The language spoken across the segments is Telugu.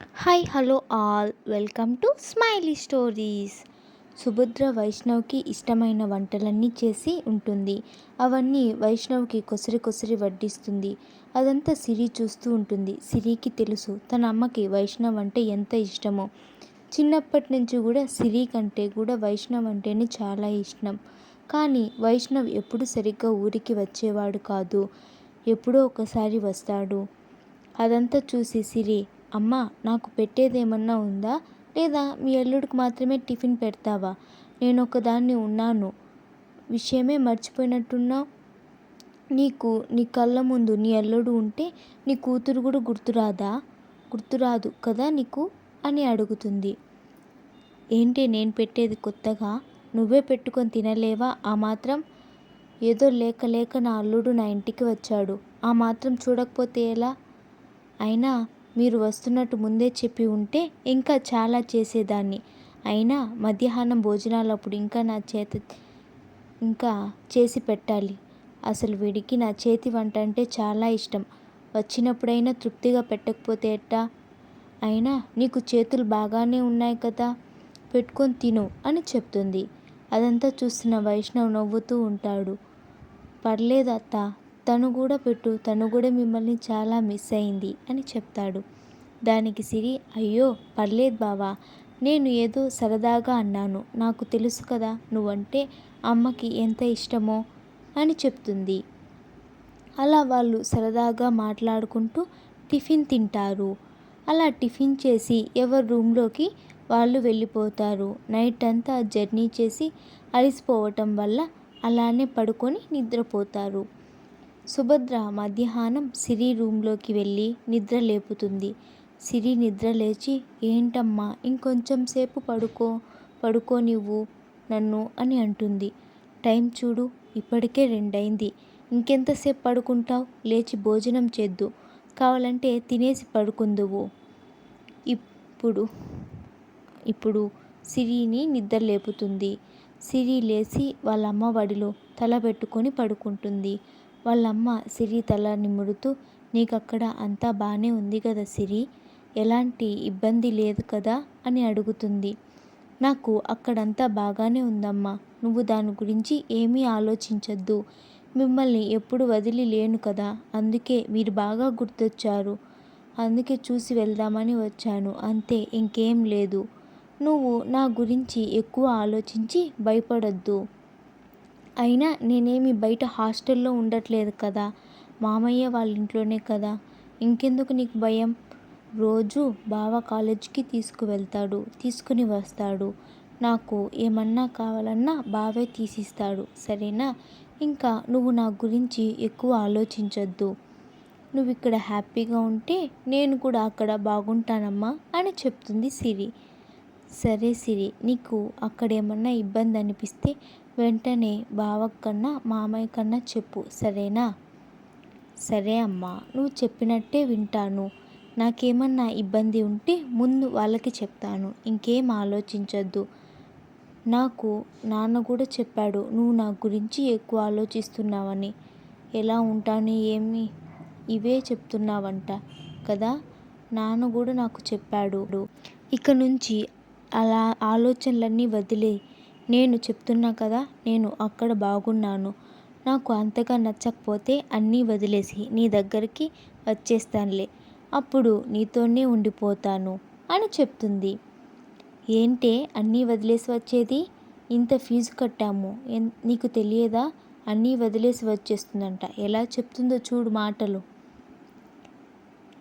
Hi hello all welcome to Smiley Stories Subhadra వైష్ణవ్కి ఇష్టమైన వంటలన్నీ చేసి ఉంటుంది. అవన్నీ వైష్ణవ్కి కొసరి కొసరి వడ్డిస్తుంది. అదంతా సిరి చూస్తూ ఉంటుంది. సిరికి తెలుసు తన అమ్మకి వైష్ణవ్ అంటే ఎంత ఇష్టమో. చిన్నప్పటి నుంచి కూడా సిరి కంటే కూడా వైష్ణవ్ అంటేనే చాలా ఇష్టం. కానీ వైష్ణవ్ ఎప్పుడు సరిగ్గా ఊరికి వచ్చేవాడు కాదు. ఎప్పుడో ఒకసారి వస్తాడు. అదంతా చూసి సిరి అమ్మ నాకు పెట్టేదేమన్నా ఉందా? లేదా మీ అల్లుడికి మాత్రమే టిఫిన్ పెడతావా? నేను ఒకదాన్ని ఉన్నాను. విషయమే మర్చిపోయినట్టున్నావు? నీకు నీ కళ్ళ ముందు నీ అల్లుడు ఉంటే నీ కూతురు కూడా గుర్తురాదా? గుర్తురాదు కదా నీకు? అని అడుగుతుంది. ఏంటి నేను పెట్టేది కొత్తగా? నువ్వే పెట్టుకొని తినలేవా? ఆ మాత్రం? ఏదో లేక లేక నా అల్లుడు నా ఇంటికి వచ్చాడు. ఆ మాత్రం చూడకపోతే ఎలా? అయినా మీరు వస్తున్నట్టు ముందే చెప్పి ఉంటే ఇంకా చాలా చేసేదాన్ని. అయినా మధ్యాహ్నం భోజనాలప్పుడు ఇంకా నా చేత ఇంకా చేసి పెట్టాలి. అసలు వీడికి నా చేతి వంట అంటే చాలా ఇష్టం. వచ్చినప్పుడైనా తృప్తిగా పెట్టకపోతే ఎట్టా? అయినా నీకు చేతులు బాగానే ఉన్నాయి కదా పెట్టుకొని తిను అని చెప్తుంది. అదంతా చూస్తున్న వైష్ణవ్ నవ్వుతూ ఉంటాడు. పర్లేదు అత్త తను కూడా పెట్టు తను కూడా మిమ్మల్ని చాలా మిస్ అయింది అని చెప్తాడు. దానికి సిరి అయ్యో పర్లేదు బావా నేను ఏదో సరదాగా అన్నాను. నాకు తెలుసు కదా నువ్వంటే అమ్మకి ఎంత ఇష్టమో అని చెప్తుంది. అలా వాళ్ళు సరదాగా మాట్లాడుకుంటూ టిఫిన్ తింటారు. అలా టిఫిన్ చేసి ఎవరి రూమ్లోకి వాళ్ళు వెళ్ళిపోతారు. నైట్ అంతా జర్నీ చేసి అలసిపోవటం వల్ల అలానే పడుకొని నిద్రపోతారు. సుభద్ర మధ్యాహ్నం సిరి రూమ్లోకి వెళ్ళి నిద్ర లేపుతుంది. సిరి నిద్ర లేచి ఏంటమ్మా ఇంకొంచెం సేపు పడుకో పడుకో నువ్వు నన్ను అని అంటుంది. టైం చూడు ఇప్పటికే రెండైంది. ఇంకెంతసేపు పడుకుంటావు? లేచి భోజనం చేద్దు. కావాలంటే తినేసి పడుకుందువు. ఇప్పుడు ఇప్పుడు సిరిని నిద్ర లేపుతుంది. సిరి లేచి వాళ్ళమ్మ వడిలో తల పెట్టుకొని పడుకుంటుంది. వాళ్ళమ్మ సిరి తల నిమురుతూ నీకక్కడ అంతా బాగానే ఉంది కదా సిరి? ఎలాంటి ఇబ్బంది లేదు కదా? అని అడుగుతుంది. నాకు అక్కడంతా బాగానే ఉందమ్మా. నువ్వు దాని గురించి ఏమీ ఆలోచించద్దు. మిమ్మల్ని ఎప్పుడు వదిలి లేను కదా. అందుకే మీరు బాగా గుర్తొచ్చారు. అందుకే చూసి వెళ్దామని వచ్చాను. అంతే ఇంకేం లేదు. నువ్వు నా గురించి ఎక్కువ ఆలోచించి భయపడొద్దు. అయినా నేనేమి బయట హాస్టల్లో ఉండట్లేదు కదా. మామయ్య వాళ్ళ ఇంట్లోనే కదా. ఇంకెందుకు నీకు భయం? రోజు బావ కాలేజీకి తీసుకువెళ్తాడు తీసుకుని వస్తాడు. నాకు ఏమన్నా కావాలన్నా బావే తీసిస్తాడు సరేనా? ఇంకా నువ్వు నా గురించి ఎక్కువ ఆలోచించొద్దు. నువ్వు ఇక్కడ హ్యాపీగా ఉంటే నేను కూడా అక్కడ బాగుంటానమ్మా అని చెప్తుంది సిరి. సరే సిరి నీకు అక్కడ ఏమన్నా ఇబ్బంది అనిపిస్తే వెంటనే బావకన్నా మామయ్య కన్నా చెప్పు సరేనా? సరే అమ్మా నువ్వు చెప్పినట్టే వింటాను. నాకేమన్నా ఇబ్బంది ఉంటే ముందు వాళ్ళకి చెప్తాను. ఇంకేం ఆలోచించొద్దు. నాకు నాన్న కూడా చెప్పాడు నువ్వు నా గురించి ఎక్కువ ఆలోచిస్తున్నావని. ఎలా ఉంటాను ఏమి? ఇవే చెప్తున్నావంట కదా? నాన్న కూడా నాకు చెప్పాడు. ఇక నుంచి అలా ఆలోచనలన్నీ వదిలే. నేను చెప్తున్నా కదా నేను అక్కడ బాగున్నాను. నాకు అంతగా నచ్చకపోతే అన్నీ వదిలేసి నీ దగ్గరికి వచ్చేస్తానులే. అప్పుడు నీతోనే ఉండిపోతాను అని చెప్తుంది. ఏంటే అన్నీ వదిలేసి వచ్చేది? ఇంత ఫీజు కట్టాము. నీకు తెలియదా? అన్నీ వదిలేసి వచ్చేస్తుందంట. ఎలా చెప్తుందో చూడు మాటలు.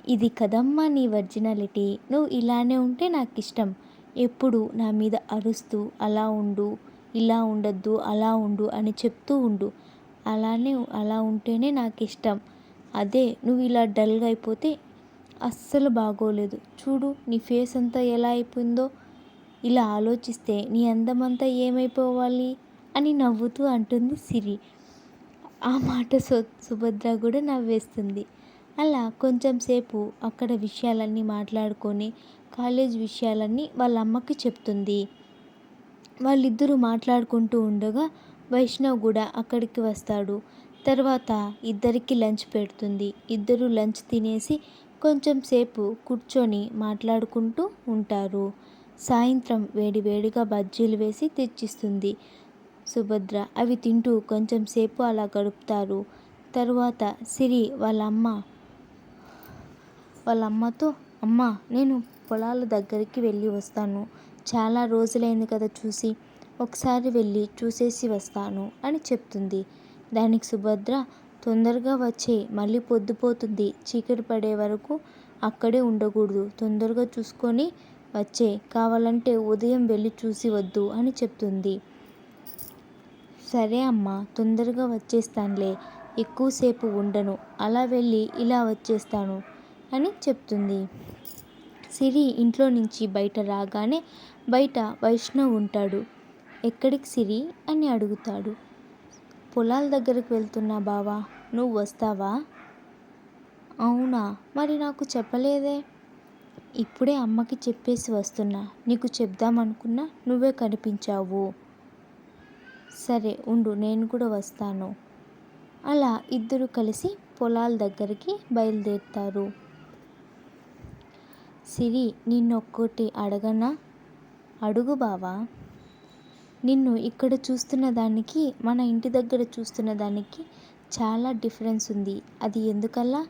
ఇది కదమ్మా నీ ఒరిజినాలిటీ. నువ్వు ఇలానే ఉంటే నాకు ఇష్టం ఎప్పుడు నా మీద అరుస్తూ అలా ఉండు ఇలా ఉండద్దు అలా ఉండు అని చెప్తూ ఉండు. అలానే అలా ఉంటేనే నాకు ఇష్టం అదే నువ్వు ఇలా డల్గా అయిపోతే అస్సలు బాగోలేదు. చూడు నీ ఫేస్ అంతా ఎలా అయిపోయిందో. ఇలా ఆలోచిస్తే నీ అందమంతా ఏమైపోవాలి అని నవ్వుతూ అంటుంది సిరి. ఆ మాట సు సుభద్ర కూడా నవ్వేస్తుంది. అలా కొంచెం సేపు అక్కడ విషయాలన్నీ మాట్లాడుకొని కాలేజ్ విషయాలన్నీ వాళ్ళ అమ్మకి చెప్తుంది. వాళ్ళిద్దరూ మాట్లాడుకుంటూ ఉండగా వైష్ణవ్ కూడా అక్కడికి వస్తాడు. తర్వాత ఇద్దరికి లంచ్ పెడుతుంది. ఇద్దరు లంచ్ తినేసి కొంచెం సేపు కూర్చొని మాట్లాడుకుంటూ ఉంటారు. సాయంత్రం వేడి వేడిగా బజ్జీలు వేసి తెచ్చిస్తుంది. సుభద్ర అవి తింటూ కొంచెం సేపు అలా గడుపుతారు. తరువాత సిరి వాళ్ళ అమ్మ వాళ్ళ అమ్మతో అమ్మ నేను పొలాల దగ్గరికి వెళ్ళి వస్తాను. చాలా రోజులైంది కదా చూసి ఒకసారి వెళ్ళి చూసేసి వస్తాను అని చెప్తుంది. దానికి సుభద్ర తొందరగా వచ్చే మళ్ళీ పొద్దుపోతుంది చీకటి పడే వరకు అక్కడే ఉండకూడదు తొందరగా చూసుకొని వచ్చే కావాలంటే ఉదయం వెళ్ళి చూసి వద్దు అని చెప్తుంది. సరే అమ్మా తొందరగా వచ్చేస్తానులే ఎక్కువసేపు ఉండను అలా వెళ్ళి ఇలా వచ్చేస్తాను. అని చెప్తుంది. సిరి ఇంట్లో నుంచి బయట రాగానే బయట వైష్ణవ్ ఉంటాడు. ఎక్కడికి సిరి అని అడుగుతాడు. పొలాల దగ్గరకు వెళ్తున్నా బావా నువ్వు వస్తావా? అవునా మరి నాకు చెప్పలేదే. ఇప్పుడే అమ్మకి చెప్పేసి వస్తున్నా నీకు చెప్దామనుకున్నా నువ్వే కనిపించావు. సరే ఉండు నేను కూడా వస్తాను. అలా ఇద్దరు కలిసి పొలాల దగ్గరికి బయలుదేరుతారు. సిరి నిన్నొక్కటి అడగనా? అడుగు బావా. నిన్ను ఇక్కడ చూస్తున్న దానికి మన ఇంటి దగ్గర చూస్తున్న దానికి చాలా డిఫరెన్స్ ఉంది. అది ఎందుకల్లా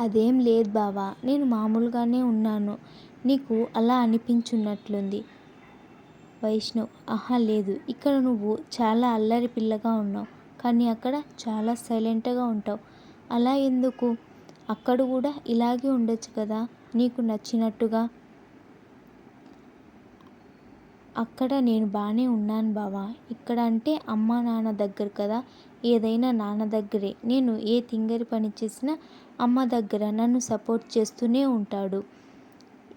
అదేం లేదు బావా. నేను మామూలుగానే ఉన్నాను. నీకు అలా అనిపించున్నట్లుంది. వైష్ణవ్ ఆహా లేదు. ఇక్కడ నువ్వు చాలా అల్లరి పిల్లగా ఉన్నావు. కానీ అక్కడ చాలా సైలెంట్గా ఉంటావు. అలా ఎందుకు? అక్కడ కూడా ఇలాగే ఉండొచ్చు కదా? నీకు నచ్చినట్టుగా? అక్కడ నేను బాగానే ఉన్నాను బావా. ఇక్కడ అంటే అమ్మ నాన్న దగ్గర కదా? ఏదైనా నాన్న దగ్గరే. నేను ఏ తింగరి పని చేసినా అమ్మ దగ్గర నన్ను సపోర్ట్ చేస్తూనే ఉంటాడు.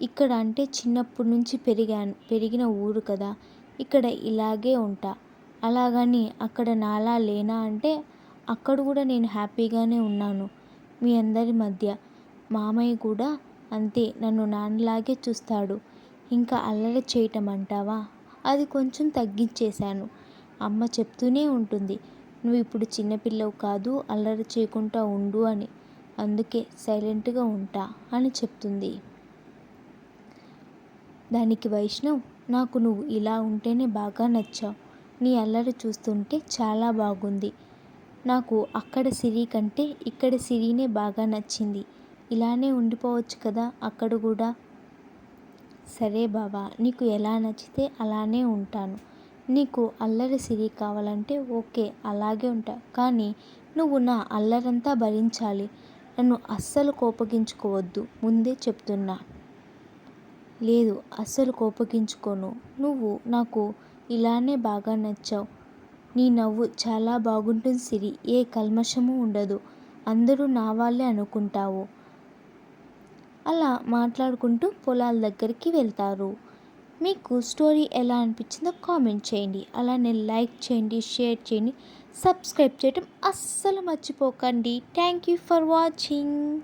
ఇక్కడ అంటే చిన్నప్పటి నుంచి పెరిగాను. పెరిగిన ఊరు కదా? ఇక్కడ ఇలాగే ఉంటా. అలాగని అక్కడ నాలా లేనా అంటే అక్కడ కూడా నేను హ్యాపీగానే ఉన్నాను. మీ అందరి మధ్య. మామయ్య కూడా అంతే నన్ను నాన్నలాగే చూస్తాడు. ఇంకా అల్లరి చేయటం అంటావా అది కొంచెం తగ్గించేశాను. అమ్మ చెప్తూనే ఉంటుంది నువ్వు ఇప్పుడు చిన్నపిల్లవు కాదు అల్లరి చేయకుండా ఉండు అని. అందుకే సైలెంట్గా ఉంటా అని చెప్తుంది. దానికి వైష్ణవ్ నాకు నువ్వు ఇలా ఉంటేనే బాగా నచ్చావు. నీ అల్లరి చూస్తుంటే చాలా బాగుంది. నాకు అక్కడ సిరి కంటే ఇక్కడ సిరినే బాగా నచ్చింది. ఇలానే ఉండిపోవచ్చు కదా అక్కడ కూడా. సరే బావా నీకు ఎలా నచ్చితే అలానే ఉంటాను. నీకు అల్లరి సిరి కావాలంటే ఓకే అలాగే ఉంటా. కానీ నువ్వు నా అల్లరంతా భరించాలి. నన్ను అస్సలు కోపగించుకోవద్దు ముందే చెప్తున్నా. లేదు అస్సలు కోపగించుకోను. నువ్వు నాకు ఇలానే బాగా నచ్చావు. నీ నవ్వు చాలా బాగుంటుంది సిరి. ఏ కల్మషము ఉండదు. అందరూ నా వాళ్ళే అనుకుంటావు. అలా మాట్లాడుకుంటూ పొలాల దగ్గరికి వెళ్తారు. మీకు స్టోరీ ఎలా అనిపించిందో కామెంట్ చేయండి. అలానే లైక్ చేయండి షేర్ చేయండి సబ్స్క్రైబ్ చేయటం అస్సలు మర్చిపోకండి. Thank you for watching.